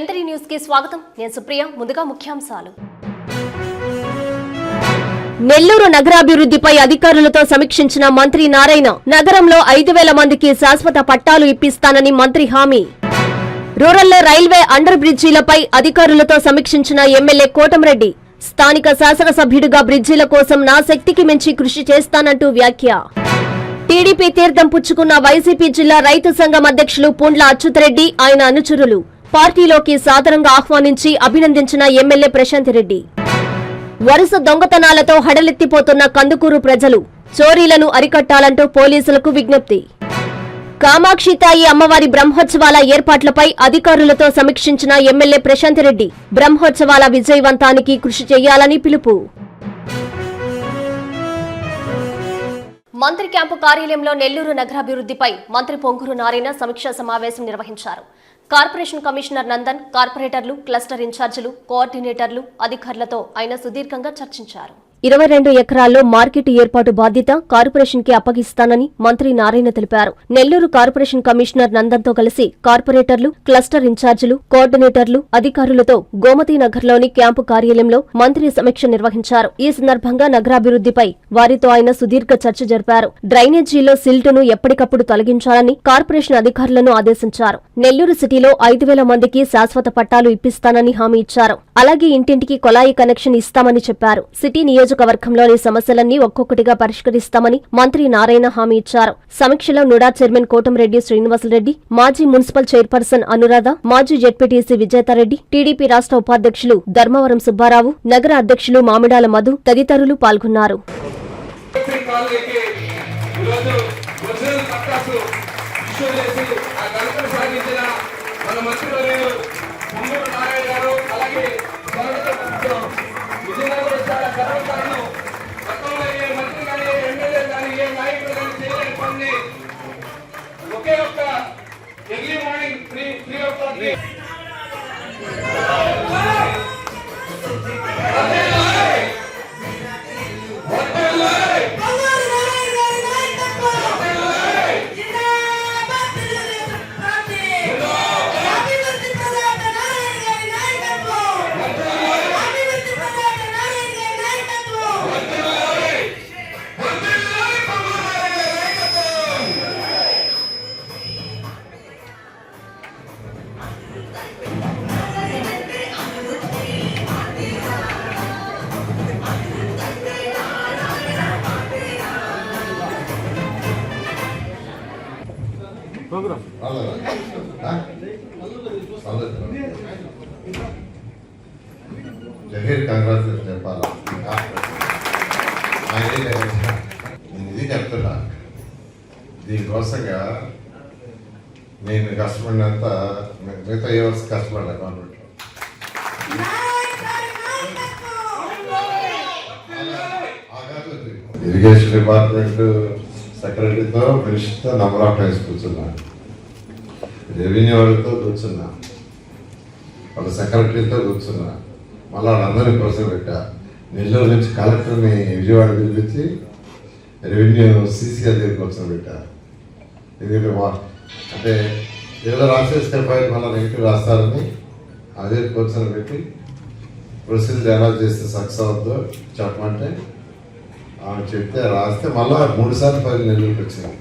ఎంతరీ న్యూస్కి స్వాగతం. నేను సుప్రియ ముందుగా ముఖ్యాంశాలు. నెల్లూరు నగరాభివృద్ధిపై అధికారులతో సమీక్షించిన మంత్రి నారాయణ నగరంలో ఐదు వేల మందికి శాశ్వత పట్టాలు ఇప్పిస్తానని మంత్రి హామీ. రూరల్లో రైల్వే అండర్ బ్రిడ్జీలపై అధికారులతో సమీక్షించిన ఎమ్మెల్యే కోటంరెడ్డి స్థానిక శాసనసభ్యుడిగా బ్రిడ్జీల కోసం నా శక్తికి మించి కృషి చేస్తానంటూ వ్యాఖ్య. టీడీపీ తీర్థం పుచ్చుకున్న వైసీపీ జిల్లా రైతు సంఘం అధ్యక్షులు పుండ్ల అచ్యుతరెడ్డి ఆయన అనుచరులు. పార్టీలోకి సాదరంగా ఆహ్వానించి అభినందించిన ఎమ్మెల్యే ప్రశాంత్ రెడ్డి. వరుస దొంగతనాలతో హడలెత్తిపోతున్న కందుకూరు ప్రజలు చోరీలను అరికట్టాలంటూ పోలీసులకు విజ్ఞప్తి. కామాక్షితాయి అమ్మవారి బ్రహ్మోత్సవాల ఏర్పాట్లపై అధికారులతో సమీక్షించిన ఎమ్మెల్యే ప్రశాంత్ రెడ్డి బ్రహ్మోత్సవాల విజయవంతానికి కృషి చేయాలని పిలుపు. మంత్రి క్యాంపు కార్యాలయంలో నెల్లూరు నగరాభివృద్ధిపై మంత్రి పొంగూరు నారాయణ సమీక్షా సమావేశం నిర్వహించారు. కార్పొరేషన్ కమిషనర్ నందన్ కార్పొరేటర్లు క్లస్టర్ ఇన్ఛార్జీలు కోఆర్డినేటర్లు అధికారులతో ఆయన సుదీర్ఘంగా చర్చించారు. ఇరవై రెండు ఎకరాల్లో మార్కెట్ ఏర్పాటు బాధ్యత కార్పొరేషన్కి అప్పగిస్తానని మంత్రి నారాయణ తెలిపారు. నెల్లూరు కార్పొరేషన్ కమిషనర్ నందన్తో కలిసి కార్పొరేటర్లు క్లస్టర్ ఇన్ఛార్జీలు కోఆర్డినేటర్లు అధికారులతో గోమతి నగర్లోని క్యాంపు కార్యాలయంలో మంత్రి సమీక్ష నిర్వహించారు. ఈ సందర్భంగా నగరాభివృద్ధిపై వారితో ఆయన సుదీర్ఘ చర్చ జరిపారు. డ్రైనేజీలో సిల్టును ఎప్పటికప్పుడు తొలగించాలని కార్పొరేషన్ అధికారులను ఆదేశించారు. నెల్లూరు సిటీలో ఐదు వేల మందికి శాశ్వత పట్టాలు ఇప్పిస్తానని హామీ ఇచ్చారు. అలాగే ఇంటింటికి కొలాయి కనెక్షన్ ఇస్తామని చెప్పారు. సిటీ నియోజక నియోజకవర్గంలోని సమస్యలన్నీ ఒక్కొక్కటిగా పరిష్కరిస్తామని మంత్రి నారాయణ హామీ ఇచ్చారు. సమీక్షలో నుడా చైర్మన్ కోటంరెడ్డి శ్రీనివాసరెడ్డి మాజీ మున్సిపల్ చైర్పర్సన్ అనురాధ మాజీ జెడ్పీటీసీ విజేతారెడ్డి టీడీపీ రాష్ట్ర ఉపాధ్యక్షులు ధర్మవరం సుబ్బారావు నగర అధ్యక్షులు మామిడాల మధు తదితరులు పాల్గొన్నారు. త్రీ జహీర్ చెప్పాలా? నేను ఇది చెప్తున్నా దీనికోసంగా నేను కష్టపడినంత మిగతా ఏ వర్షం కష్టపడ్డా గవర్నమెంట్లో ఇరిగేషన్ డిపార్ట్మెంట్ సెక్రటరీతో మినిస్టర్తో నంబర్ ఆఫ్ టైమ్స్ కూర్చున్నాను రెవెన్యూ వాళ్ళతో కూర్చున్నా వాళ్ళ సెక్రటరీతో కూర్చున్నా. మళ్ళీ వాళ్ళందరినీ కోసం పెట్టా నెల్లూరు నుంచి కలెక్టర్ని విజయవాడ పిలిపించి రెవెన్యూ సీసీఆర్ దగ్గర కూర్చోబెట్టా. ఎందుకంటే మా అంటే ఏదో రాసేస్తే పై మళ్ళీ నెగిటివ్ రాస్తారని అదే కూర్చొని పెట్టి ప్రొసీజర్ ఎలా చేస్తే సక్సెస్ అవుద్దో చెప్పమంటే ఆమె చెప్తే రాస్తే మళ్ళీ మూడు సార్లు ఫైల్ నెల్లూరుకి వచ్చింది.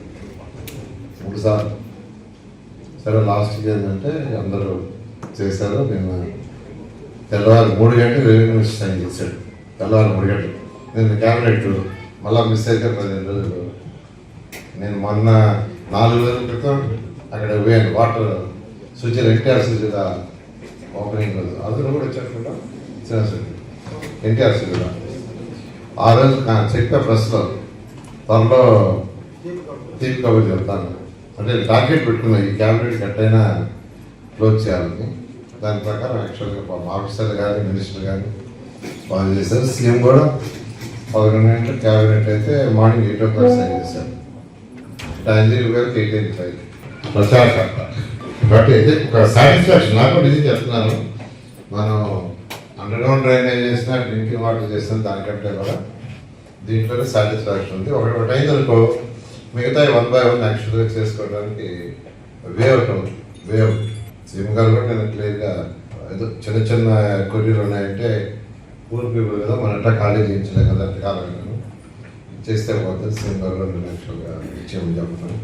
మూడు సార్లు. సరే లాస్ట్కి ఏంటంటే అందరూ చేశారు నేను తెల్లవారు మూడు గంటలు రెవెన్యూ సైన్ చేశాడు తెల్లవారు మూడు గంటలు నేను క్యాబినెట్ మళ్ళీ మిస్ అయితే పదిహేను రోజులు. నేను మొన్న నాలుగు రోజుల క్రితం అక్కడ పోయాను. వాటర్ సుజల ఎన్టీఆర్ సుజల ఓపెనింగ్ రోజు. అందులో కూడా వచ్చాడు ఎన్టీఆర్ సుజల ఆ రోజు చెప్పే ప్రెస్లో త్వరలో తీపి కబుర్ చెప్తాను. అంటే టార్గెట్ పెట్టుకున్నా ఈ క్యాబినెట్ ఎట్టయినా క్లోజ్ చేయాలని దాని ప్రకారం యాక్చువల్గా పాపం ఆఫీసర్లు కానీ మినిస్టర్ కానీ వాళ్ళు చేశారు. సీఎం కూడా పదకొండు గంటల క్యాబినెట్ అయితే morning eight o'clock sign చేశారు. అంజలి గారికి ఎయిట్ ఎయిట్ ఫైవ్. ప్రచారకర్త బట్ అయితే ఒక సాటిస్ఫాక్షన్ నాకు కూడా ఇది చెప్తున్నాను. మనం అండర్గ్రౌండ్ డ్రైనేజ్ చేసినా డ్రింకింగ్ వాటర్ చేసినా దానికంటే కూడా దీంట్లోనే సాటిస్ఫాక్షన్ ఉంది. ఒకటి ఒకటి అయిందనుకో మిగతా వన్ బై వన్ యాక్చువల్గా చేసుకోవడానికి వే అవుట్ ఉంది వే అవుట్ సీఎం గారు కూడా నేను క్లియర్గా ఏదో చిన్న చిన్న కొరీలు ఉన్నాయంటే పూర్ పీపుల్ కదా మన అట్లా ఖాళీ చేయించలే కదా అట్లా కాలం చేస్తే పోతే సింబర్లో యాక్చువల్గా ఇచ్చేయమని చెప్తాను.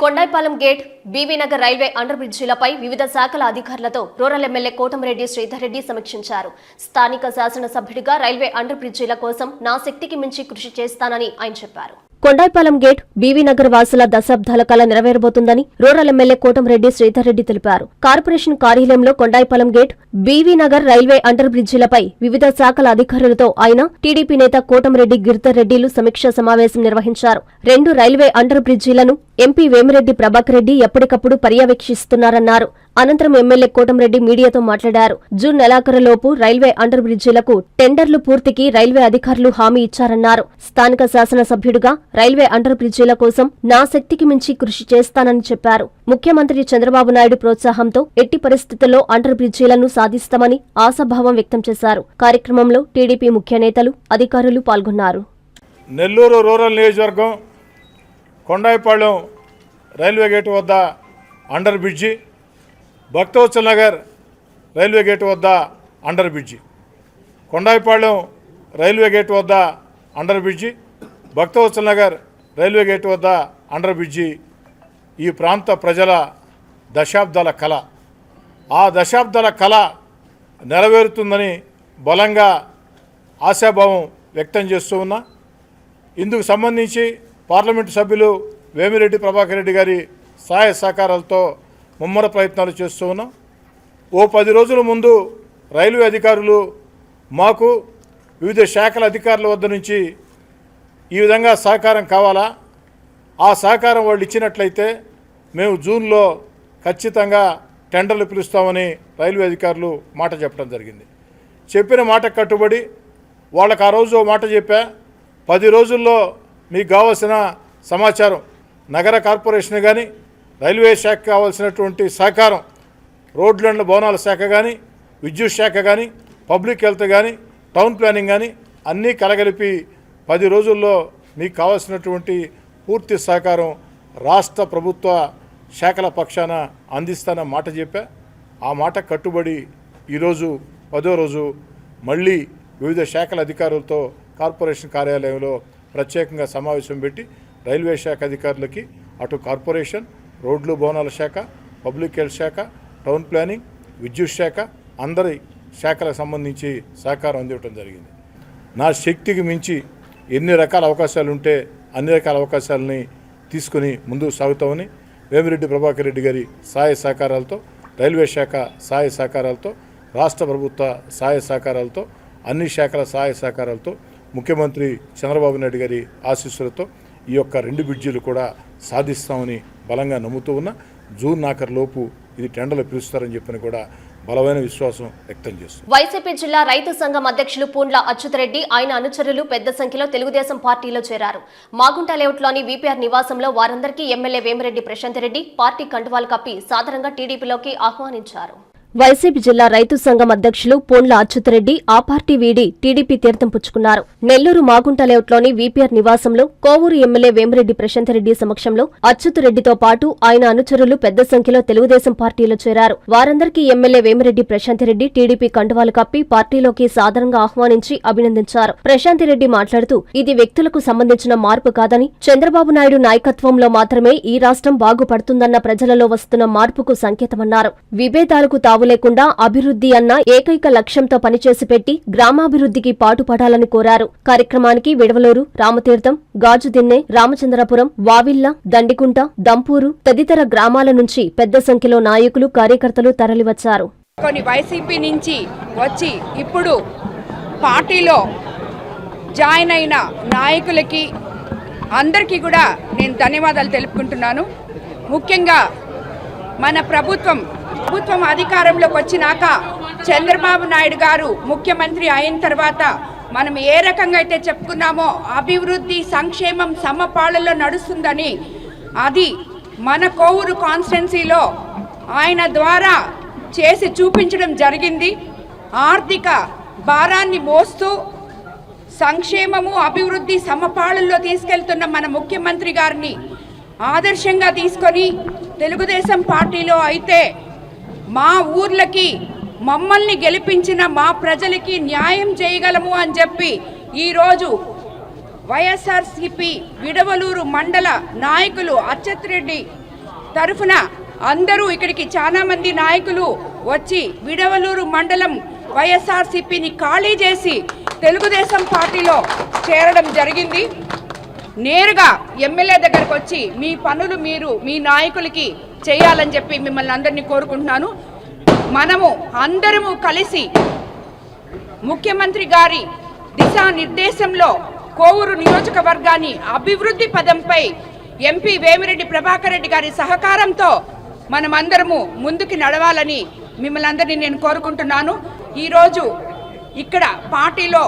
Kondayipalem gate BV Nagar railway under బ్రిడ్జిలపై వివిధ శాఖల అధికారులతో రూరల్ ఎమ్మెల్యే కోటమిరెడ్డి శ్రీధర్ రెడ్డి సమీక్షించారు. స్థానిక శాసనసభ్యుడిగా రైల్వే అండర్ బ్రిడ్జిల కోసం నా శక్తికి మించి కృషి చేస్తానని ఆయన చెప్పారు. కొండాయిపాలెం గేట్ బీవీనగర్ వాసుల దశాబ్దాల కళ నెరవేరబోతుందని రూరల్ ఎమ్మెల్యే కోటంరెడ్డి శ్రీధర్రెడ్డి తెలిపారు. కార్పొరేషన్ కార్యాలయంలో Kondayipalem gate BV Nagar railway under బ్రిడ్జిలపై వివిధ శాఖల అధికారులతో ఆయన టీడీపీ నేత కోటంరెడ్డి గిరిధర్ రెడ్డిలు సమీక్షా సమావేశం నిర్వహించారు. రెండు రైల్వే అండర్ బ్రిడ్జిలను ఎంపీ వేమిరెడ్డి ప్రభాకర్ రెడ్డి ఎప్పటికప్పుడు పర్యవేక్షిస్తున్నారన్నారు. అనంతరం ఎమ్మెల్యే కోటంరెడ్డి మీడియాతో మాట్లాడారు. జూన్ నెలాఖరులోపు రైల్వే అండర్ బ్రిడ్జిలకు టెండర్లు పూర్తికి రైల్వే అధికారులు హామీ ఇచ్చారన్నారు. స్థానిక శాసనసభ్యుడిగా రైల్వే అండర్ బ్రిడ్జిల కోసం నా శక్తికి మించి కృషి చేస్తానని చెప్పారు. ముఖ్యమంత్రి చంద్రబాబు నాయుడు ప్రోత్సాహంతో ఎట్టి పరిస్థితుల్లో అండర్ బ్రిడ్జీలను సాధిస్తామని ఆశాభావం వ్యక్తం చేశారు. కార్యక్రమంలో టీడీపీ ముఖ్య నేతలు అధికారులు పాల్గొన్నారు. నెల్లూరు రూరల్ నియోజకవర్గం కొండాయిపాళెం రైల్వే గేటు వద్ద under bridge Bhaktavatsal Nagar railway gate వద్ద under bridge. Kondayipalem railway gate వద్ద under bridge. Bhaktavatsal Nagar railway gate వద్ద అండర్ బ్రిడ్జి. ఈ ప్రాంత ప్రజల దశాబ్దాల కళ. ఆ దశాబ్దాల కళ నెరవేరుతుందని బలంగా ఆశాభావం వ్యక్తం చేస్తూ ఉన్నా. ఇందుకు సంబంధించి పార్లమెంటు సభ్యులు వేమిరెడ్డి ప్రభాకర్ రెడ్డి గారి సహాయ సహకారాలతో ముమ్మర ప్రయత్నాలు చేస్తూ ఉన్నాం. ఓ పది రోజుల ముందు రైల్వే అధికారులు మాకు వివిధ శాఖల అధికారుల వద్ద నుంచి ఈ విధంగా సహకారం కావాలా? ఆ సహకారం వాళ్ళు ఇచ్చినట్లయితే మేము జూన్లో ఖచ్చితంగా టెండర్లు పిలుస్తామని రైల్వే అధికారులు మాట చెప్పడం జరిగింది. చెప్పిన మాట కట్టుబడి వాళ్ళకి ఆ రోజు ఓ మాట చెప్పా. పది రోజుల్లో మీకు కావాల్సిన సమాచారం నగర కార్పొరేషన్ కానీ రైల్వే శాఖ కావాల్సినటువంటి సహకారం రోడ్లు అండ్ భవనాల శాఖ కానీ విద్యుత్ శాఖ కానీ పబ్లిక్ హెల్త్ కానీ టౌన్ ప్లానింగ్ కానీ అన్నీ కలగలిపి పది రోజుల్లో మీకు కావాల్సినటువంటి పూర్తి సహకారం రాష్ట్ర ప్రభుత్వ శాఖల పక్షాన అందిస్తాన మాట చెప్పా. ఆ మాట కట్టుబడి ఈరోజు పదో రోజు మళ్ళీ వివిధ శాఖల అధికారులతో కార్పొరేషన్ కార్యాలయంలో ప్రత్యేకంగా సమావేశం పెట్టి రైల్వే శాఖ అధికారులకి అటు కార్పొరేషన్ రోడ్లు భవనాల శాఖ పబ్లిక్ హెల్త్ శాఖ టౌన్ ప్లానింగ్ విద్యుత్ శాఖ అందరి శాఖలకు సంబంధించి సహకారం అందివ్వటం జరిగింది. నా శక్తికి మించి ఎన్ని రకాల అవకాశాలు ఉంటే అన్ని రకాల అవకాశాలని తీసుకుని ముందుకు సాగుతామని వేమిరెడ్డి ప్రభాకర్ రెడ్డి గారి సహాయ సహకారాలతో రైల్వే శాఖ సహాయ సహకారాలతో రాష్ట్ర ప్రభుత్వ సహాయ సహకారాలతో అన్ని శాఖల సహాయ సహకారాలతో ముఖ్యమంత్రి చంద్రబాబు నాయుడు గారి ఆశీస్సులతో ఈ యొక్క రెండు బ్రిడ్జీలు కూడా సాధిస్తామని బలంగా నమ్ముతూ ఉన్నా జూన్ నాకర్లోపు ఇది టెండర్లు పిలుస్తారని చెప్పని కూడా బలమైన విశ్వాసం వ్యక్తం చేస్తుంది. వైసీపీ జిల్లా రైతు సంఘం అధ్యక్షులు పూండ్ల అచ్యుతరెడ్డి ఆయన అనుచరులు పెద్ద సంఖ్యలో తెలుగుదేశం పార్టీలో చేరారు. మాగుంట లేఅవుట్లోని వీపీఆర్ నివాసంలో వారందరికీ ఎమ్మెల్యే వేమిరెడ్డి ప్రశాంత్ రెడ్డి పార్టీ కండువాలు కప్పి సాధారణంగా టీడీపీలోకి ఆహ్వానించారు. వైసీపీ జిల్లా రైతు సంఘం అధ్యక్షులు పోండ్ల అచ్యుతరెడ్డి ఆ పార్టీ వీడి టీడీపీ తీర్థం పుచ్చుకున్నారు. నెల్లూరు మాగుంట లేఅవుట్లోని వీపీఆర్ నివాసంలో కోవూరు ఎమ్మెల్యే వేమిరెడ్డి ప్రశాంతరెడ్డి సమక్షంలో అచ్యుతరెడ్డితో పాటు ఆయన అనుచరులు పెద్ద సంఖ్యలో తెలుగుదేశం పార్టీలో చేరారు. వారందరికీ ఎమ్మెల్యే వేమిరెడ్డి ప్రశాంతిరెడ్డి టీడీపీ కండువాలు కప్పి పార్టీలోకి సాధారణంగా ఆహ్వానించి అభినందించారు. ప్రశాంతిరెడ్డి మాట్లాడుతూ ఇది వ్యక్తులకు సంబంధించిన మార్పు కాదని చంద్రబాబు నాయుడు నాయకత్వంలో మాత్రమే ఈ రాష్ట్రం బాగుపడుతుందన్న ప్రజలలో వస్తున్న మార్పుకు సంకేతమన్నారు. విభేదాలకు తావు లేకుండా అభివృద్ధి అన్న ఏకైక లక్ష్యంతో పనిచేసి పెట్టి గ్రామాభివృద్ధికి పాటుపడాలని కోరారు. కార్యక్రమానికి విడవలూరు రామతీర్థం గాజుదిన్నె రామచంద్రపురం వావిల్ల దండికుంట దంపూరు తదితర గ్రామాల నుంచి పెద్ద సంఖ్యలో నాయకులు కార్యకర్తలు తరలివచ్చారు. కొన్ని వైసీపీ నుంచి వచ్చి ఇప్పుడు పార్టీలో జాయిన్ అయిన నాయకులకి అందరికీ కూడా నేను ధన్యవాదాలు తెలుపుకుంటున్నాను. ముఖ్యంగా మన ప్రభుత్వం ప్రభుత్వం అధికారంలోకి వచ్చినాక చంద్రబాబు నాయుడు గారు ముఖ్యమంత్రి అయిన తర్వాత మనం ఏ రకంగా అయితే చెప్పుకున్నామో అభివృద్ధి సంక్షేమం సమపాళలో నడుస్తుందని అది మన కోవూరు కాన్స్టిట్యున్సీలో ఆయన ద్వారా చేసి చూపించడం జరిగింది. ఆర్థిక భారాన్ని మోస్తూ సంక్షేమము అభివృద్ధి సమపాళల్లో తీసుకెళ్తున్న మన ముఖ్యమంత్రి గారిని ఆదర్శంగా తీసుకొని తెలుగుదేశం పార్టీలో అయితే మా ఊర్లకి మమ్మల్ని గెలిపించిన మా ప్రజలకి న్యాయం చేయగలము అని చెప్పి ఈరోజు వైఎస్ఆర్సిపి విడవలూరు మండల నాయకులు అచ్చత్ రెడ్డి తరఫున అందరూ ఇక్కడికి చాలామంది నాయకులు వచ్చి విడవలూరు మండలం వైఎస్ఆర్సిపిని ఖాళీ చేసి తెలుగుదేశం పార్టీలో చేరడం జరిగింది. నేరుగా ఎమ్మెల్యే దగ్గరకు వచ్చి మీ పనులు మీరు మీ నాయకులకి చేయాలని చెప్పి మిమ్మల్ని అందరినీ కోరుకుంటున్నాను. మనము అందరము కలిసి ముఖ్యమంత్రి గారి దిశానిర్దేశంలో కోవూరు నియోజకవర్గాన్ని అభివృద్ధి పదంపై ఎంపీ వేమిరెడ్డి ప్రభాకర్ రెడ్డి గారి సహకారంతో మనమందరము ముందుకు నడవాలని మిమ్మల్ని అందరినీ నేను కోరుకుంటున్నాను. ఈరోజు ఇక్కడ పార్టీలో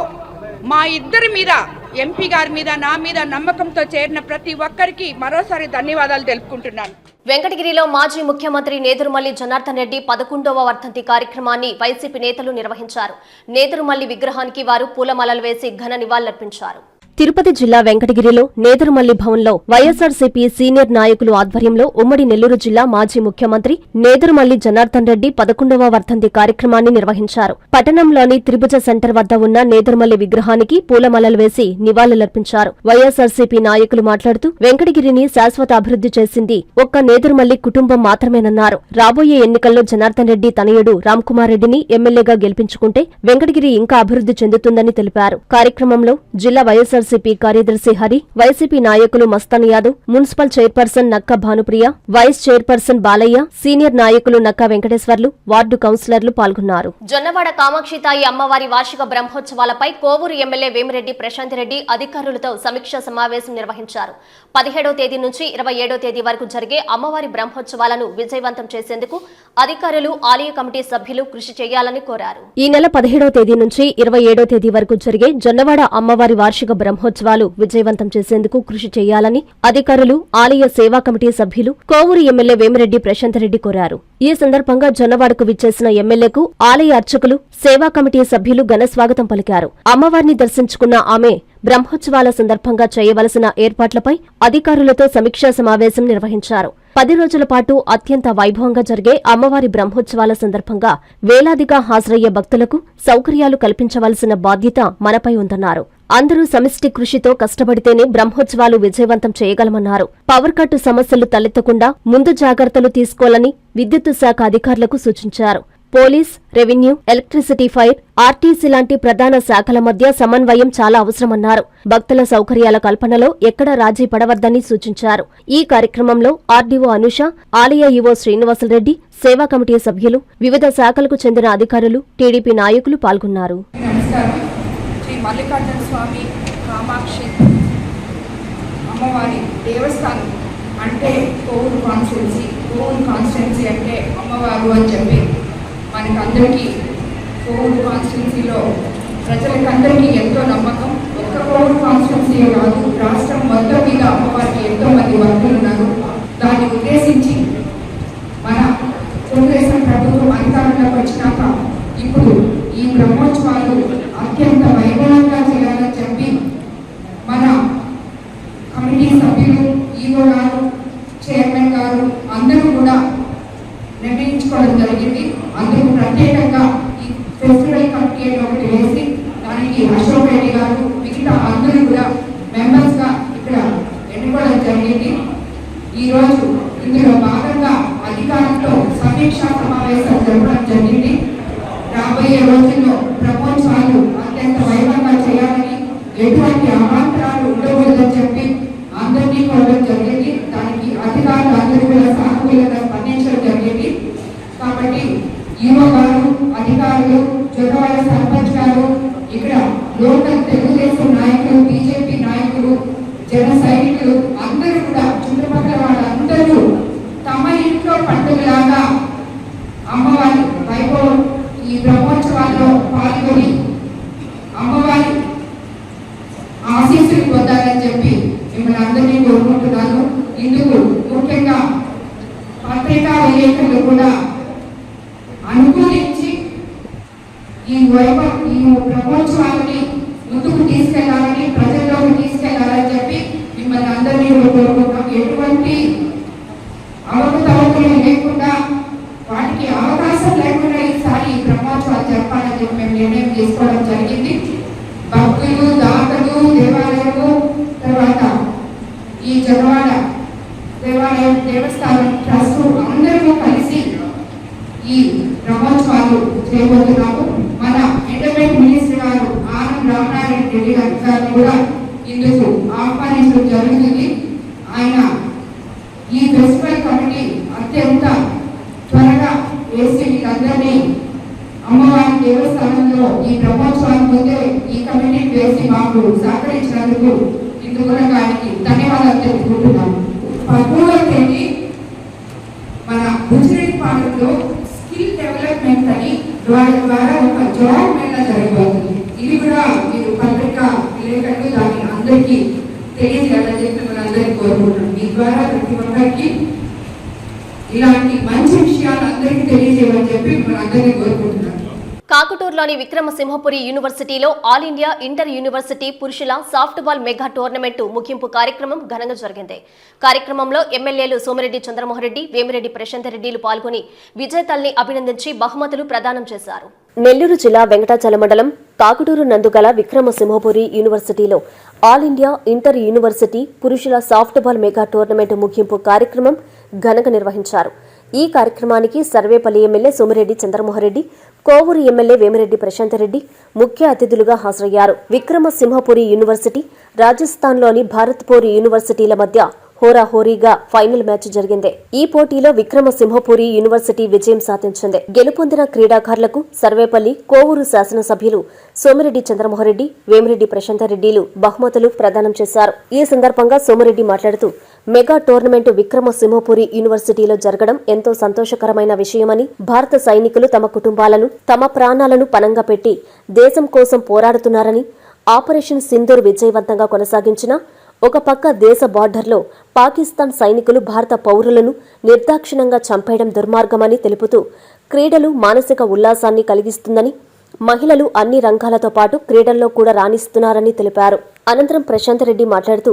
మా ఇద్దరి మీద ఎంపీ గారి మీద నా మీద నమ్మకంతో చేరిన ప్రతి ఒక్కరికి మరోసారి ధన్యవాదాలు తెలుపుకుంటున్నాను. వెంకటగిరిలో మాజీ ముఖ్యమంత్రి నేదురుమల్లి జనార్దన్ రెడ్డి పదకొండవ వర్ధంతి కార్యక్రమాన్ని వైసీపీ నేతలు నిర్వహించారు. నేదురుమల్లి విగ్రహానికి వారు పూలమాలలు వేసి ఘన నివాళులర్పించారు. తిరుపతి జిల్లా వెంకటగిరిలో నేదురుమల్లి భవన్లో వైఎస్సార్సీపీ సీనియర్ నాయకులు ఆధ్వర్యంలో ఉమ్మడి నెల్లూరు జిల్లా మాజీ ముఖ్యమంత్రి నేదురుమల్లి జనార్దన్ రెడ్డి పదకొండవ వర్ధంతి కార్యక్రమాన్ని నిర్వహించారు. పట్టణంలోని త్రిభుజ సెంటర్ వద్ద ఉన్న నేదురుమల్లి విగ్రహానికి పూలమాలలు వేసి నివాళులర్పించారు. వైఎస్ఆర్సీపీ నాయకులు మాట్లాడుతూ వెంకటగిరిని శాశ్వత అభివృద్ధి చేసింది ఒక్క నేదురుమల్లి కుటుంబం మాత్రమేనన్నారు. రాబోయే ఎన్నికల్లో జనార్దన్ రెడ్డి తనయుడు రామ్కుమార్ రెడ్డిని ఎమ్మెల్యేగా గెలిపించుకుంటే వెంకటగిరి ఇంకా అభివృద్ధి చెందుతుందని తెలిపారు. కార్యక్రమంలో జిల్లా వైఎస్ఆర్సీపీ కార్యదర్శి హరి వైసీపీ నాయకులు Mastan Yadav municipal chairperson Nakka Bhanupriya vice chairperson Balayya senior నాయకులు నక్క వెంకటేశ్వర్లు వార్డు కౌన్సిలర్లు పాల్గొన్నారు. జొన్నవాడ కామాక్షితాయి అమ్మవారి వార్షిక బ్రహ్మోత్సవాలపై కోవూరు ఎమ్మెల్యే వేమిరెడ్డి ప్రశాంత్ రెడ్డి అధికారులతో సమీక్ష సమావేశం నిర్వహించారు. పదిహేడవ తేదీ నుంచి ఇరవై ఏడో తేదీ వరకు జరిగే అమ్మవారి బ్రహ్మోత్సవాలను విజయవంతం చేసేందుకు అధికారులు ఆలయ కమిటీ సభ్యులు కృషి చేయాలని కోరారు. ఈ నెల పదిహేడవ తేదీ నుంచి ఇరవై ఏడో తేదీ వరకు జరిగే జొన్నవాడ అమ్మవారి వార్షిక బ్రహ్మోత్సవాలు విజయవంతం చేసేందుకు కృషి చేయాలని అధికారులు ఆలయ సేవా కమిటీ సభ్యులు కోవూరు ఎమ్మెల్యే వేమిరెడ్డి ప్రశాంత్ రెడ్డి కోరారు. ఈ సందర్భంగా జొన్నవాడకు విచ్చేసిన ఎమ్మెల్యేకు ఆలయ అర్చకులు సేవా కమిటీ సభ్యులు ఘన స్వాగతం పలికారు. అమ్మవారిని దర్శించుకున్న ఆమె బ్రహ్మోత్సవాల సందర్భంగా చేయవలసిన ఏర్పాట్లపై అధికారులతో సమీక్షా సమావేశం నిర్వహించారు. పది రోజుల పాటు అత్యంత వైభవంగా జరిగే అమ్మవారి బ్రహ్మోత్సవాల సందర్భంగా వేలాదిగా హాజరయ్యే భక్తులకు సౌకర్యాలు కల్పించవలసిన బాధ్యత మనపై ఉందన్నారు. అందరూ సమిష్టి కృషితో కష్టపడితేనే బ్రహ్మోత్సవాలు విజయవంతం చేయగలమన్నారు. పవర్ కట్ సమస్యలు తలెత్తకుండా ముందు జాగ్రత్తలు తీసుకోవాలని విద్యుత్ శాఖ అధికారులకు సూచించారు. Police revenue electricity fire RTC లాంటి ప్రధాన శాఖల మధ్య సమన్వయం చాలా అవసరమన్నారు. భక్తుల సౌకర్యాల కల్పనలో ఎక్కడా రాజీ పడవద్దని సూచించారు. ఈ కార్యక్రమంలో ఆర్డీఓ అనుష ఆలయ ఈవో శ్రీనివాసరెడ్డి సేవా కమిటీ సభ్యులు వివిధ శాఖలకు చెందిన అధికారులు టీడీపీ నాయకులు పాల్గొన్నారు. నమస్కారం. మల్లికార్జున స్వామి కామాక్షి అమ్మవారి దేవస్థానం అంటే కోవూరు కాన్స్టిట్యున్సీ కోవూరు కాన్స్టిట్యున్సీ అంటే అమ్మవారు అని చెప్పి మనకందరికీ కోవూరు కాన్స్టిట్యున్సీలో ప్రజలకందరికీ ఎంతో నమ్మకం. ఒక్క కోవూరు కాన్స్టిట్యున్సీ కాదు రాష్ట్రం మొత్తం మీద అమ్మవారికి ఎంతో మంది భక్తులు ఉన్నారు. దాన్ని ఉద్దేశించి మన తెలుగుదేశం ప్రభుత్వం అధికారంలోకి వచ్చినాక ఇప్పుడు ఈ బ్రహ్మోత్సవాలు అత్యంత వైభవంగా చేయాలని చెప్పి మన కమిటీ సభ్యులు ఈవో గారు చైర్మన్ గారు అందరూ కూడా నిర్ణయించుకోవడం జరిగింది. అందుకు ప్రత్యేకంగా ఈ ఫెస్టివల్ కమిటీ అని ఒకటి వేసి దానికి అశోక్ రెడ్డి గారు మిగతా అందరూ కూడా మెంబర్స్గా ఇక్కడ ఎన్నుకోవడం జరిగింది. ఈ రోజు ఇందులో భాగంగా అధికారులతో సమీక్షా సమావేశం జరపడం జరిగింది రాబోయే రోజుల్లో బ్రహ్మోత్సవాలు అత్యంత వైభవంగా చేయాలని ఎటువంటి అవాంతరాలు ఉండకూడదని చెప్పి అందరినీ కోరడం జరిగింది దానికి అధికారులు అందరూ కూడా సానుకూలంగా స్పందించడం జరిగింది కాబట్టి ఈవో గారు అధికారులు జొన్నవాడ సర్పంచ్ గారు ఇక్కడ లోకల్ తెలుగుదేశం నాయకులు బీజేపీ నాయకులు జన సైనికులు అందరూ కూడా చుట్టుపక్కల వాళ్ళందరూ తమ ఇంట్లో పండుగలాగా అమ్మవారి వైభవం ఈ బ్రహ్మోత్సవాల్లో పాల్గొని అమ్మవారి ఆశీస్సులు పొందాలని చెప్పి మిమ్మల్ని అందరినీ కోరుకుంటున్నాను ఇందుకు ముఖ్యంగా పత్రికా విలేకరులు కూడా అనుకూలించి ఈ వైభవ ఈ బ్రహ్మోత్సవాలని ముందుకు తీసుకెళ్ళాలని ప్రజల్లోకి తీసుకెళ్ళాలని చెప్పి మిమ్మల్ని అందరినీ కూడా కోరుకుంటున్నాం ఎటువంటి అవకతవకలు లేకుండా వాటికి అవకాశం లేకుండా ఈసారి ఈ బ్రహ్మోత్సవం దేవస్థానం ట్రస్ట్ అందరూ కలిసి ఈ గారు చేయబోతున్నాము మన ఎండోమెంట్ మినిస్టర్ గారు ఆనంద్ రామనారాయణ రెడ్డి గారు గారిని కూడా ఇందుకు ఆహ్వానించడం జరుగుతుంది. ఆయన ఈ ఫెస్టివల్ కమిటీ అత్యంత త్వరగా వేసి వీళ్ళందరినీ అమ్మవారి దేవస్థానంలో ఈ బ్రహ్మోత్సవాల ముందే ఈ కమిటీ వేసి మాకు సహకరించినందుకు ఇందుకు కూడా ఆయనకి ధన్యవాదాలు తెలుపుకుంటున్నాను పదమూడవ తేదీ మన గుజరాత్ పాలనలో స్కిల్ డెవలప్మెంట్ అని వారి ద్వారా ఒక జాబ్ మేళా జరగబోతుంది. ఇది కూడా మీరు పత్రిక విలేకరులు దాన్ని అందరికీ తెలియజేయాలని చెప్పి మన అందరికీ కోరుకుంటున్నాం మీ ద్వారా ప్రతి ఒక్కరికి ఇలాంటి మంచి విషయాలు అందరికీ తెలియజేయమని చెప్పి మన అందరికీ కోరుకుంటున్నాం కాకుటూరులోని విక్రమసింహపురి యూనివర్సిటీలో ఆల్ ఇండియా ఇంటర్ యూనివర్సిటీ పురుషుల సాఫ్ట్బాల్ మెగా టోర్నమెంటు ముగింపు కార్యక్రమం ఘనంగా జరిగింది. కార్యక్రమంలో ఎమ్మెల్యేలు సోమిరెడ్డి చంద్రమోహన్రెడ్డి వేమిరెడ్డి ప్రశాంత్ రెడ్డిలు పాల్గొని విజేతల్ని అభినందించి బహుమతులు ప్రదానం చేశారు. నెల్లూరు జిల్లా వెంకటాచల మండలం కాకుటూరు నందుగల విక్రమసింహపురి యూనివర్సిటీలో ఆల్ ఇండియా ఇంటర్ యూనివర్సిటీ పురుషుల సాఫ్ట్బాల్ మెగా టోర్నమెంట్ ముగింపు కార్యక్రమం ఘనంగా నిర్వహించారు. ఈ కార్యక్రమానికి సర్వేపల్లి ఎమ్మెల్యే సోమిరెడ్డి చంద్రమోహన్ కోవూరు ఎమ్మెల్యే వేమిరెడ్డి ప్రశాంతరెడ్డి ముఖ్య అతిథులుగా హాజరయ్యారు. విక్రమ సింహపురి యూనివర్సిటీ రాజస్థాన్లోని భారత్పూర్ యూనివర్సిటీల మధ్య హోరాహోరీగా ఫైనల్ మ్యాచ్ జరిగింది. ఈ పోటీలో విక్రమసింహపురి యూనివర్సిటీ విజయం సాధించింది. గెలుపొందిన క్రీడాకారులకు సర్వేపల్లి కోవూరు శాసనసభ్యులు సోమిరెడ్డి చంద్రమోహన్రెడ్డి వేమిరెడ్డి ప్రశాంతరెడ్డిలు బహుమతులు ప్రదానం చేశారు. ఈ సందర్భంగా సోమిరెడ్డి మాట్లాడుతూ మెగా టోర్నమెంట్ విక్రమసింహపురి యూనివర్సిటీలో జరగడం ఎంతో సంతోషకరమైన విషయమని భారత సైనికులు తమ కుటుంబాలను తమ ప్రాణాలను పనంగా పెట్టి దేశం కోసం పోరాడుతున్నారని ఆపరేషన్ సింధూర్ విజయవంతంగా కొనసాగించిన ఒక పక్క దేశ బార్డర్లో పాకిస్తాన్ సైనికులు భారత పౌరులను నిర్దాక్షిణంగా చంపేయడం దుర్మార్గమని తెలుపుతూ క్రీడలు మానసిక ఉల్లాసాన్ని కలిగిస్తుందని మహిళలు అన్ని రంగాలతో పాటు క్రీడల్లో కూడా రాణిస్తున్నారని తెలిపారు. అనంతరం ప్రశాంత్ రెడ్డి మాట్లాడుతూ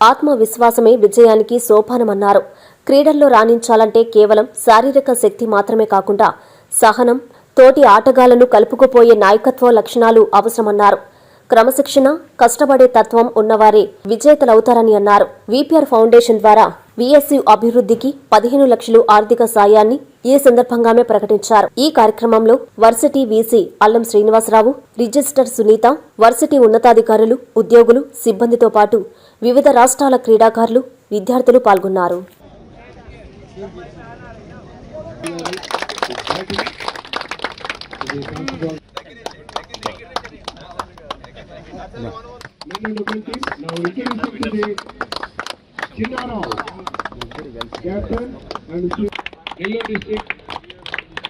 ఆత్మవిశ్వాసమే విజయానికి సోపానమన్నారు. క్రీడల్లో రాణించాలంటే కేవలం శారీరక శక్తి మాత్రమే కాకుండా సహనం తోటి ఆటగాళ్ళను కలుపుకుపోయే నాయకత్వ లక్షణాలు అవసరమన్నారు. క్రమశిక్షణ కష్టపడే తత్వం ఉన్నవారే విజేతలవుతారని అన్నారు. విపిఆర్ ఫౌండేషన్ ద్వారా విఎస్యు అభివృద్ధికి పదిహేను లక్షలు ఆర్థిక సాయాన్ని ఈ సందర్భంగానే ప్రకటించారు? ఈ కార్యక్రమంలో వర్సిటీ వీసీ అల్లం శ్రీనివాసరావు రిజిస్టర్ సునీత వర్సిటీ ఉన్నతాధికారులు ఉద్యోగులు సిబ్బందితో పాటు వివిధ రాష్ట్రాల క్రీడాకారులు విద్యార్థులు పాల్గొన్నారు. Chinnarao, captain and district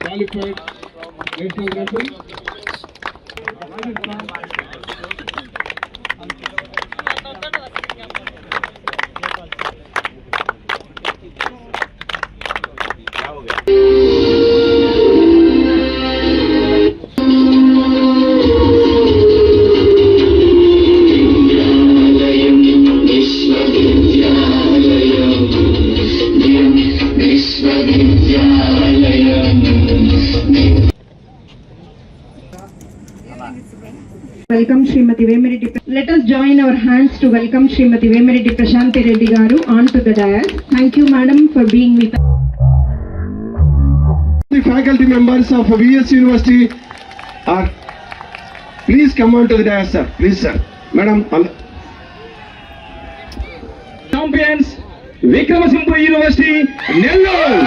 qualified national. Rajasthan. our hands to welcome Srimati Vemireddy Prashanti Reddy Garu onto the dais. Thank you madam for being with us. The faculty members of VS University are, please come on to the dais, sir. Please, sir. Madam, all- champions Vikramasimha university Nellore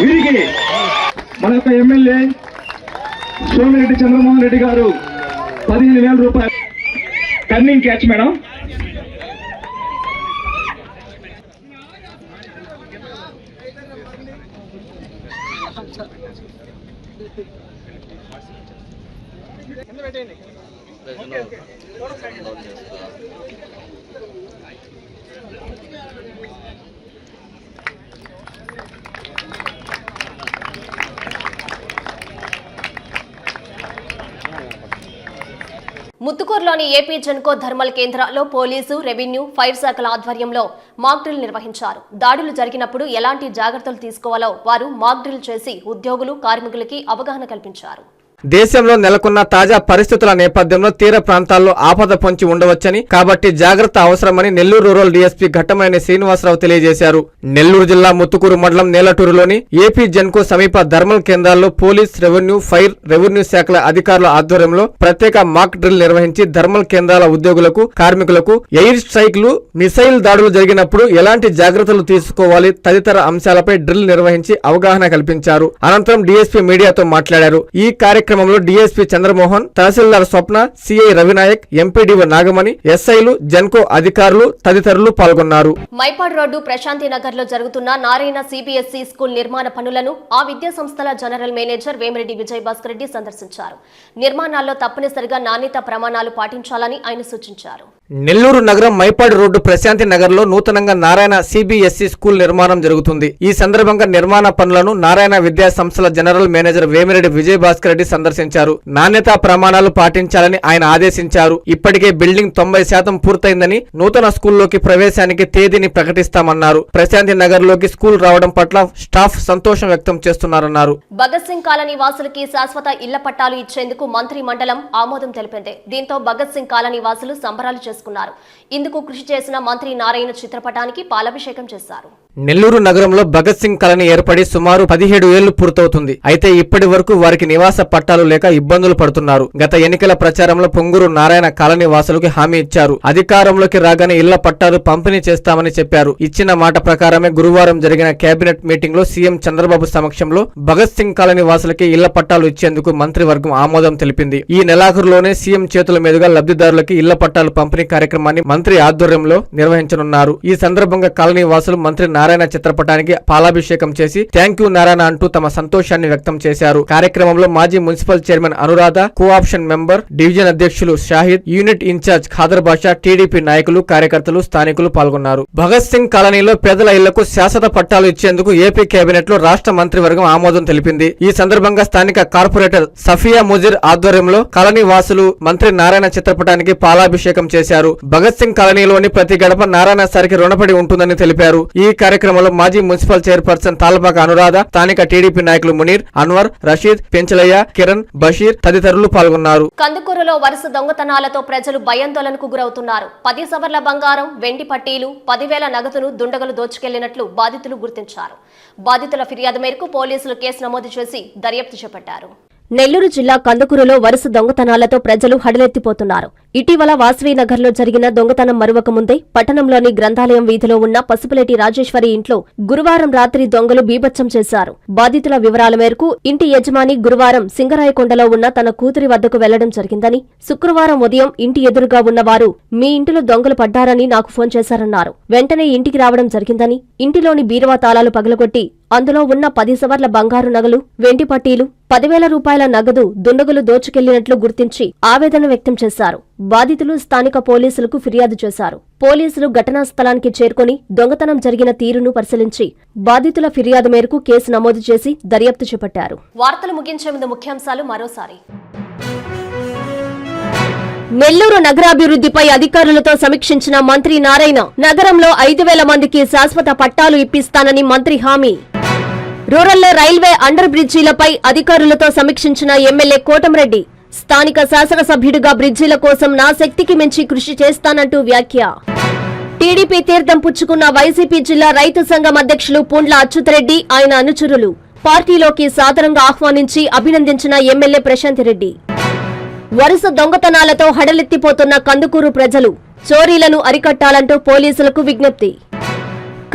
వీరికి మన యొక్క MLA Somireddy Chandramohan Reddy గారు పదిహేను వేల రూపాయలు turning catch madam ముత్తుకూరులోని AP Genco thermal కేంద్రాల్లో police revenue fire శాఖల ఆధ్వర్యంలో మాక్డ్రిల్ నిర్వహించారు. దాడులు జరిగినప్పుడు ఎలాంటి జాగ్రత్తలు తీసుకోవాలో వారు మాక్డ్రిల్ చేసి ఉద్యోగులు కార్మికులకి అవగాహన కల్పించారు. దేశంలో నెలకొన్న తాజా పరిస్థితుల నేపథ్యంలో తీర ప్రాంతాల్లో ఆపద పొంచి ఉండవచ్చని కాబట్టి జాగ్రత్త అవసరమని నెల్లూరు రూరల్ డీఎస్పీ ఘట్టమనేని శ్రీనివాసరావు తెలియజేశారు. నెల్లూరు జిల్లా ముత్తుకూరు మండలం నేలటూరులోని ఏపీ జెన్కో సమీప ధర్మల్ కేంద్రాల్లో పోలీస్ రెవెన్యూ ఫైర్ రెవెన్యూ శాఖల అధికారుల ఆధ్వర్యంలో ప్రత్యేక మాక్ డ్రిల్ నిర్వహించి ధర్మల్ కేంద్రాల ఉద్యోగులకు కార్మికులకు ఎయిర్ స్ట్రైక్లు మిసైల్ దాడులు జరిగినప్పుడు ఎలాంటి జాగ్రత్తలు తీసుకోవాలి తదితర అంశాలపై డ్రిల్ నిర్వహించి అవగాహన కల్పించారు. అనంతరం డీఎస్పీ మీడియాతో మాట్లాడారు. ఈ కార్యక్రమంలో DSP Chandramohan tahsildar Swapna CI Ravi Nayak MPDO Nagamani ఎస్ఐలు జెన్కో అధికారులు తదితరులు పాల్గొన్నారు. మైపాడ్ రోడ్డు ప్రశాంతి నగర్లో జరుగుతున్న నారాయణ సిబిఎస్ఈ స్కూల్ నిర్మాణ పనులను ఆ విద్యా సంస్థల జనరల్ మేనేజర్ వేమిరెడ్డి విజయ్ భాస్కర్ రెడ్డి సందర్శించారు. నిర్మాణాల్లో తప్పనిసరిగా నాణ్యత ప్రమాణాలు పాటించాలని ఆయన సూచించారు. నెల్లూరు నగరం మైపాడు రోడ్డు ప్రశాంతి నగర్లో నూతనంగా నారాయణ సిబిఎస్ఈ స్కూల్ నిర్మాణం జరుగుతుంది. ఈ సందర్భంగా నిర్మాణ పనులను నారాయణ విద్యా సంస్థల జనరల్ మేనేజర్ వేమిరెడ్డి విజయ్ భాస్కర్ రెడ్డి సందర్శించారు. నాణ్యతా ప్రమాణాలు పాటించాలని ఆయన ఆదేశించారు. ఇప్పటికే బిల్డింగ్ తొంభై శాతం పూర్తయిందని నూతన స్కూల్లోకి ప్రవేశానికి తేదీని ప్రకటిస్తామన్నారు. ప్రశాంతి నగర్లోకి స్కూల్ రావడం పట్ల స్టాఫ్ సంతోషం వ్యక్తం చేస్తున్నారన్నారు. భగత్ సింగ్ కాలనీ వాసులకి శాశ్వత ఇళ్ళ పట్టాలు ఇచ్చేందుకు మంత్రి మండలం ఆమోదం తెలిపింది. దీంతో భగత్ సింగ్ కాలనీ వాసులు సంబరాలు చేసుకున్నారు. ఇందుకు కృషి చేసిన మంత్రి నారాయణ చిత్రపటానికి పాలాభిషేకం చేశారు. నెల్లూరు నగరంలో భగత్ సింగ్ కాలనీ ఏర్పడి సుమారు పదిహేడు ఏళ్ళు పూర్తవుతుంది. అయితే ఇప్పటి వరకు వారికి నివాస పట్టాలు లేక ఇబ్బందులు పడుతున్నారు. గత ఎన్నికల ప్రచారంలో పొంగూరు నారాయణ కాలనీ వాసులకు హామీ ఇచ్చారు. అధికారంలోకి రాగానే ఇళ్ళ పట్టాలు పంపిణీ చేస్తామని చెప్పారు. ఇచ్చిన మాట ప్రకారమే గురువారం జరిగిన కేబినెట్ మీటింగ్లో సీఎం చంద్రబాబు సమక్షంలో భగత్ సింగ్ కాలనీ వాసులకి ఇళ్ళ పట్టాలు ఇచ్చేందుకు మంత్రివర్గం ఆమోదం తెలిపింది. ఈ నెలాఖరులోనే సీఎం చేతుల మీదుగా లబ్ధిదారులకి ఇళ్ళ పట్టాలు పంపిణీ కార్యక్రమాన్ని మంత్రి ఆధ్వర్యంలో నిర్వహించనున్నారు. ఈ సందర్భంగా కాలనీ వాసులు మంత్రి నారాయణ చిత్రపటానికి పాలాభిషేకం చేసి థ్యాంక్ యూ నారాయణ అంటూ తమ సంతోషాన్ని వ్యక్తం చేశారు. కార్యక్రమంలో మాజీ municipal chairman Anuradha co option member division అధ్యక్షులు Shahid unit incharge Khader Basha TDP నాయకులు కార్యకర్తలు స్థానికులు పాల్గొన్నారు. భగత్ సింగ్ కాలనీలో పేదల ఇళ్ళకు శాశ్వత పట్టాలు ఇచ్చేందుకు ఏపీ కేబినెట్లో రాష్ట్ర మంత్రివర్గం ఆమోదం తెలిపింది. ఈ సందర్భంగా స్థానిక కార్పొరేటర్ సఫియా ముజిర్ ఆధ్వర్యంలో కాలనీ వాసులు మంత్రి నారాయణ చిత్రపటానికి పాలాభిషేకం చేశారు. భగత్ సింగ్ కాలనీలోని ప్రతి గడప నారాయణ సారికి రుణపడి ఉంటుందని తెలిపారు. ఈ కార్యక్రమంలో మాజీ మున్సిపల్ చైర్పర్సన్ తాల్పాక అనురాధ స్థానిక టీడీపీ నాయకులు మునీర్ అన్వర్ రషీద్ పెంచలయ్య కిరణ్ బషీర్ తదితరులు పాల్గొన్నారు. కందుకూరులో వరుస దొంగతనాలతో ప్రజలు భయాందోళనకు గురవుతున్నారు. పది సవర్ల బంగారం వెండి పట్టీలు పదివేల నగదును దుండగలు దోచుకెళ్ళినట్లు బాధితులు గుర్తించారు. బాధితుల ఫిర్యాదు మేరకు పోలీసులు కేసు నమోదు చేసి దర్యాప్తు చేపట్టారు. నెల్లూరు జిల్లా కందుకూరులో వరుస దొంగతనాలతో ప్రజలు హడలెత్తిపోతున్నారు. ఇటీవల వాసవీనగర్లో జరిగిన దొంగతనం మరువక ముందే పట్టణంలోని గ్రంథాలయం వీధిలో ఉన్న పసుపులేటి రాజేశ్వరి ఇంట్లో గురువారం రాత్రి దొంగలు బీభత్సం చేశారు. బాధితుల వివరాల మేరకు ఇంటి యజమాని గురువారం సింగరాయకొండలో ఉన్న తన కూతురి వద్దకు వెళ్ళడం జరిగిందని శుక్రవారం ఉదయం ఇంటి ఎదురుగా ఉన్నవారు మీ ఇంటిలో దొంగలు పడ్డారని నాకు ఫోన్ చేశారన్నారు. వెంటనే ఇంటికి రావడం జరిగిందని ఇంటిలోని బీరువా తాళాలు పగలగొట్టి అందులో ఉన్న పది సవర్ల బంగారు నగలు వెండి పట్టీలు పదివేల రూపాయల నగదు దుండగులు దోచుకెళ్ళినట్లు గుర్తించి ఆవేదన వ్యక్తం చేశారు. బాధితులు స్థానిక పోలీసులకు ఫిర్యాదు చేశారు. పోలీసులు ఘటనా స్థలానికి చేరుకొని దొంగతనం జరిగిన తీరును పరిశీలించి బాధితుల ఫిర్యాదు మేరకు కేసు నమోదు చేసి దర్యాప్తు చేపట్టారు. వార్తలు ముగించే ముందు ముఖ్యాంశాలు మరోసారి. నెల్లూరు నగరాభివృద్ధిపై అధికారులతో సమీక్షించిన మంత్రి నారాయణ నగరంలో ఐదు వేల మందికి శాశ్వత పట్టాలు ఇప్పిస్తానని మంత్రి హామీ. రూరల్లో రైల్వే అండర్ బ్రిడ్జీలపై అధికారులతో సమీక్షించిన ఎమ్మెల్యే కోటంరెడ్డి స్థానిక శాసనసభ్యుడిగా బ్రిడ్జీల కోసం నా శక్తికి మించి కృషి చేస్తానంటూ వ్యాఖ్య. టీడీపీ తీర్థం పుచ్చుకున్న వైసీపీ జిల్లా రైతు సంఘం అధ్యక్షులు పుండ్ల అచ్యుతరెడ్డి ఆయన అనుచరులు పార్టీలోకి సాదరంగా ఆహ్వానించి అభినందించిన ఎమ్మెల్యే ప్రశాంత్ రెడ్డి వరుస దొంగతనాలతో హడలెత్తిపోతున్న కందుకూరు ప్రజలు చోరీలను అరికట్టాలంటూ పోలీసులకు విజ్ఞప్తి.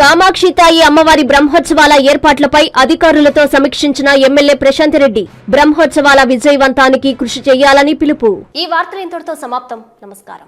కామాక్షి తాయి అమ్మవారి బ్రహ్మోత్సవాల ఏర్పాట్లపై అధికారులతో సమీక్షించిన ఎమ్మెల్యే ప్రశాంత్ రెడ్డి బ్రహ్మోత్సవాల విజయవంతానికి కృషి చేయాలని పిలుపు. ఈ వార్తలు ఇంతటితో సమాప్తం. నమస్కారం.